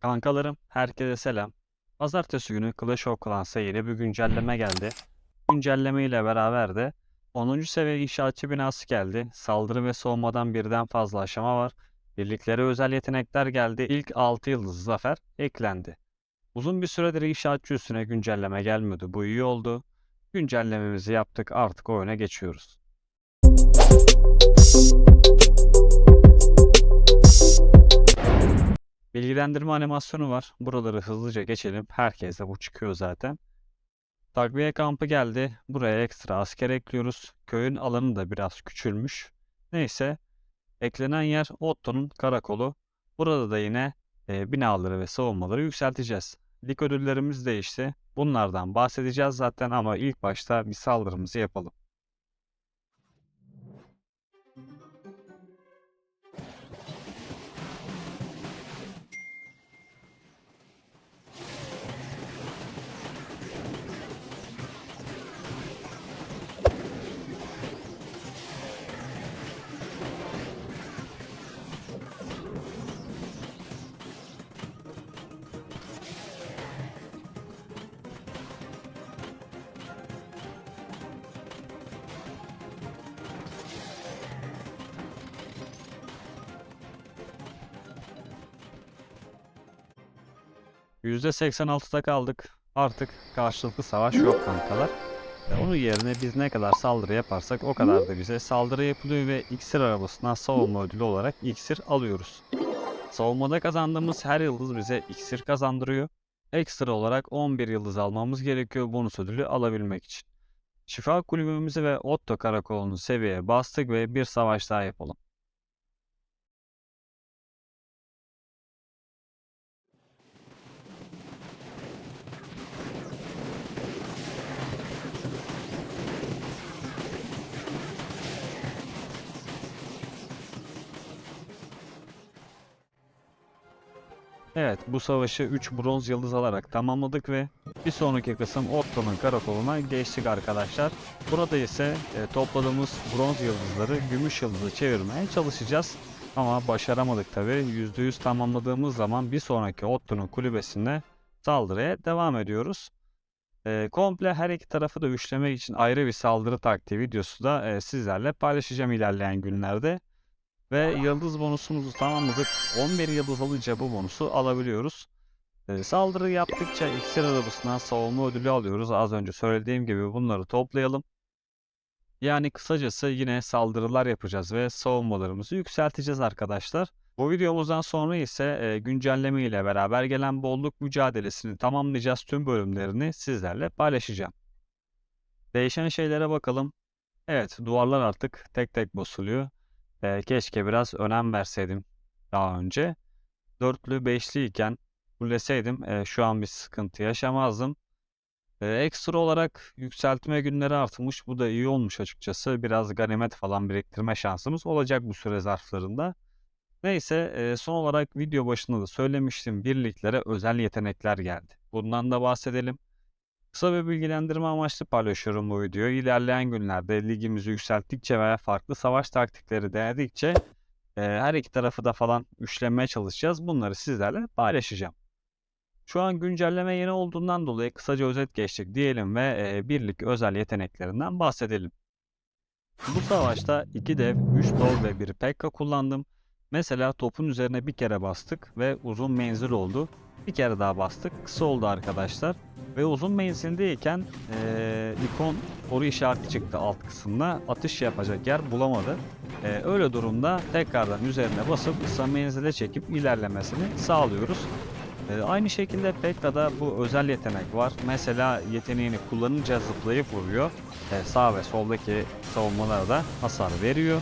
Kankalarım, herkese selam. Pazartesi günü Clash of Clans'a yeni bir güncelleme geldi. Güncelleme ile beraber de 10. seviye inşaatçı binası geldi. Saldırı ve savunmadan birden fazla aşama var. Birliklere özel yetenekler geldi. İlk 6 yıldız zafer eklendi. Uzun bir süredir inşaatçı üstüne güncelleme gelmiyordu. Bu iyi oldu. Güncellememizi yaptık artık oyuna geçiyoruz. Bilgilendirme animasyonu var. Buraları hızlıca geçelim. Herkese bu çıkıyor zaten. Takviye kampı geldi. Buraya ekstra asker ekliyoruz. Köyün alanı da biraz küçülmüş. Neyse. Eklenen yer Otto'nun karakolu. Burada da yine e, binaları ve savunmaları yükselteceğiz. Lig ödüllerimiz değişti. Bunlardan bahsedeceğiz zaten ama ilk başta bir saldırımızı yapalım. %86'da kaldık. Artık karşılıklı savaş yok kankalar. Ve onun yerine biz ne kadar saldırı yaparsak o kadar da bize saldırı yapılıyor ve iksir arabasından savunma ödülü olarak iksir alıyoruz. Savunmada kazandığımız her yıldız bize iksir kazandırıyor. Ekstra olarak 11 yıldız almamız gerekiyor bonus ödülü alabilmek için. Şifa kulübümüzü ve Otto karakolunu seviyeye bastık ve bir savaş daha yapalım. Evet, bu savaşı 3 bronz yıldız alarak tamamladık ve bir sonraki kısım Otto'nun karakoluna geçtik arkadaşlar. Burada ise e, topladığımız bronz yıldızları gümüş yıldızı çevirmeye çalışacağız. Ama başaramadık tabi. %100 tamamladığımız zaman bir sonraki Otto'nun kulübesine saldırıya devam ediyoruz. E, komple her iki tarafı da üçlemek için ayrı bir saldırı taktiği videosu da e, sizlerle paylaşacağım ilerleyen günlerde. Ve yıldız bonusumuzu tamamladık. 11 yıldız alınca bu bonusu alabiliyoruz. Ee, saldırı yaptıkça iksir arabasından savunma ödülü alıyoruz. Az önce söylediğim gibi bunları toplayalım. Yani kısacası yine saldırılar yapacağız ve savunmalarımızı yükselteceğiz arkadaşlar. Bu videomuzdan sonra ise e, güncelleme ile beraber gelen bolluk mücadelesini tamamlayacağız. Tüm bölümlerini sizlerle paylaşacağım. Değişen şeylere bakalım. Evet duvarlar artık tek tek basılıyor. Eee, keşke biraz önem verseydim daha önce. Dörtlü, beşli iken fulleseydim eee, şu an bir sıkıntı yaşamazdım. Eee, ekstra olarak yükseltme günleri artmış. Bu da iyi olmuş açıkçası. Biraz ganimet falan biriktirme şansımız olacak bu süre zarflarında. Neyse eee, son olarak video başında da söylemiştim. Birliklere özel yetenekler geldi. Bundan da bahsedelim. Kısa bir bilgilendirme amaçlı paylaşıyorum bu videoyu. İlerleyen günlerde ligimizi yükselttikçe veya farklı savaş taktikleri denedikçe e, her iki tarafı da falan üçlemeye çalışacağız. Bunları sizlerle paylaşacağım. Şu an güncelleme yeni olduğundan dolayı kısaca özet geçtik diyelim ve e, birlik özel yeteneklerinden bahsedelim. Bu savaşta 2 dev, 3 dol ve 1 pekka kullandım. Mesela topun üzerine bir kere bastık ve uzun menzil oldu. Bir kere daha bastık, kısa oldu arkadaşlar. Ve uzun menzildeyken eee ikon soru işareti çıktı alt kısımda. Atış yapacak yer bulamadı. Eee, öyle durumda tekrardan üzerine basıp kısa menzile çekip ilerlemesini sağlıyoruz. Eee, aynı şekilde Pekka'da bu özel yetenek var. Mesela yeteneğini kullanınca zıplayıp vuruyor. Eee, sağ ve soldaki savunmalara da hasar veriyor.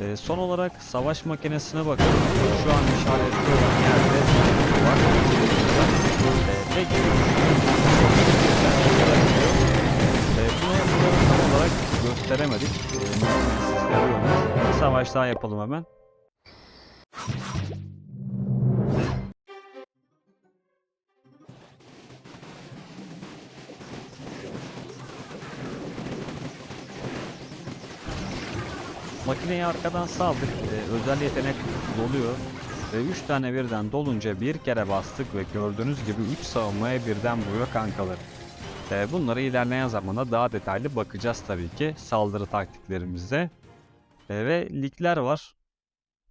Eee, son olarak savaş makinesine bakın. Şu an işaretli olan yerde tek bunu tam olarak gösteremedik. Bir savaş daha yapalım hemen. Makineyi arkadan saldık. Eee, özel yetenek doluyor. Ve 3 tane birden dolunca bir kere bastık ve gördüğünüz gibi 3 savunmaya birden vuruyor kankalar. Ee, bunları ilerleyen zamanda daha detaylı bakacağız tabii ki saldırı taktiklerimizde. Ee, ve ligler var.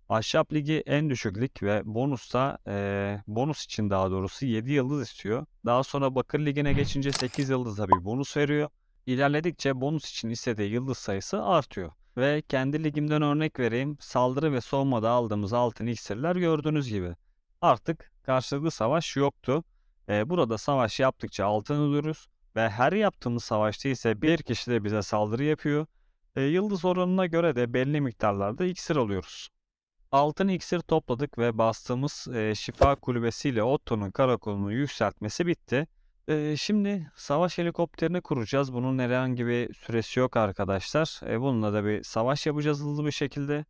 Ahşap Ligi en düşük lig ve bonusta ee, bonus için daha doğrusu 7 yıldız istiyor. Daha sonra Bakır Ligi'ne geçince 8 yıldızda bir bonus veriyor. İlerledikçe bonus için istediği yıldız sayısı artıyor. Ve kendi ligimden örnek vereyim. Saldırı ve savunmada aldığımız altın iksirler gördüğünüz gibi. Artık karşılıklı savaş yoktu. Ee, burada savaş yaptıkça altın alıyoruz. Ve her yaptığımız savaşta ise bir kişi de bize saldırı yapıyor. E, yıldız oranına göre de belli miktarlarda iksir alıyoruz. Altın iksir topladık ve bastığımız e, şifa kulübesiyle Otto'nun karakolunu yükseltmesi bitti. E, şimdi savaş helikopterini kuracağız. Bunun herhangi bir süresi yok arkadaşlar. E, bununla da bir savaş yapacağız hızlı bir şekilde.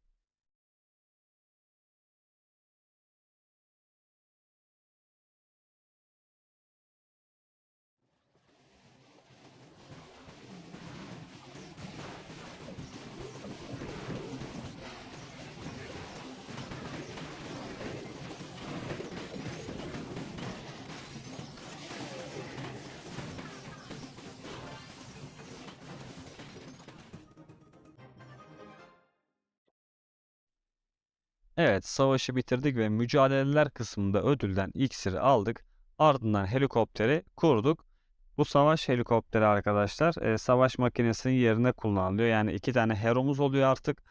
Evet, savaşı bitirdik ve mücadeleler kısmında ödülden iksiri aldık. Ardından helikopteri kurduk. Bu savaş helikopteri arkadaşlar e, savaş makinesinin yerine kullanılıyor. Yani iki tane heromuz oluyor artık.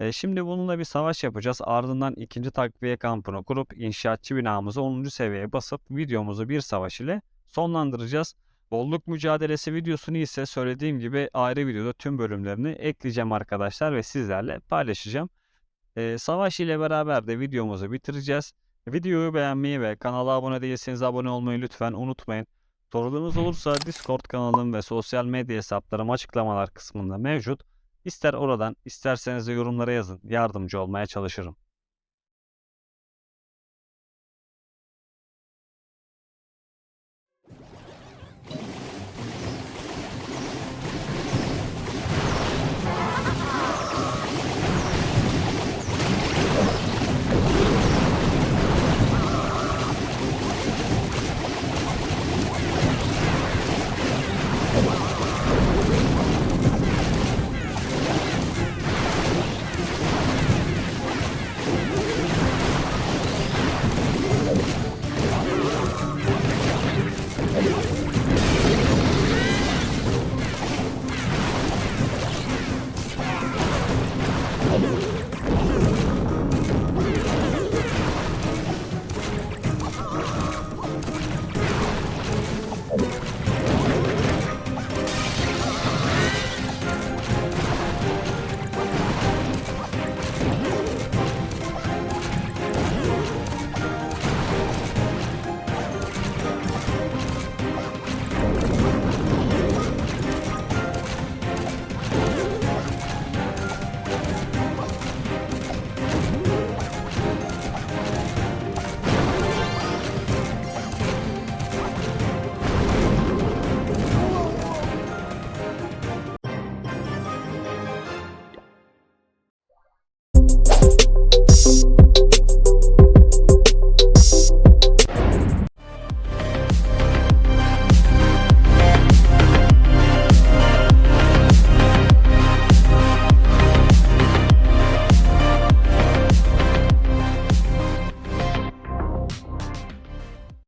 E, şimdi bununla bir savaş yapacağız. Ardından ikinci takviye kampını kurup inşaatçı binamızı 10. seviyeye basıp videomuzu bir savaş ile sonlandıracağız. Bolluk mücadelesi videosunu ise söylediğim gibi ayrı videoda tüm bölümlerini ekleyeceğim arkadaşlar ve sizlerle paylaşacağım. Ee, savaş ile beraber de videomuzu bitireceğiz. Videoyu beğenmeyi ve kanala abone değilseniz abone olmayı lütfen unutmayın. Sorularınız olursa Discord kanalım ve sosyal medya hesaplarım açıklamalar kısmında mevcut. İster oradan isterseniz de yorumlara yazın. Yardımcı olmaya çalışırım.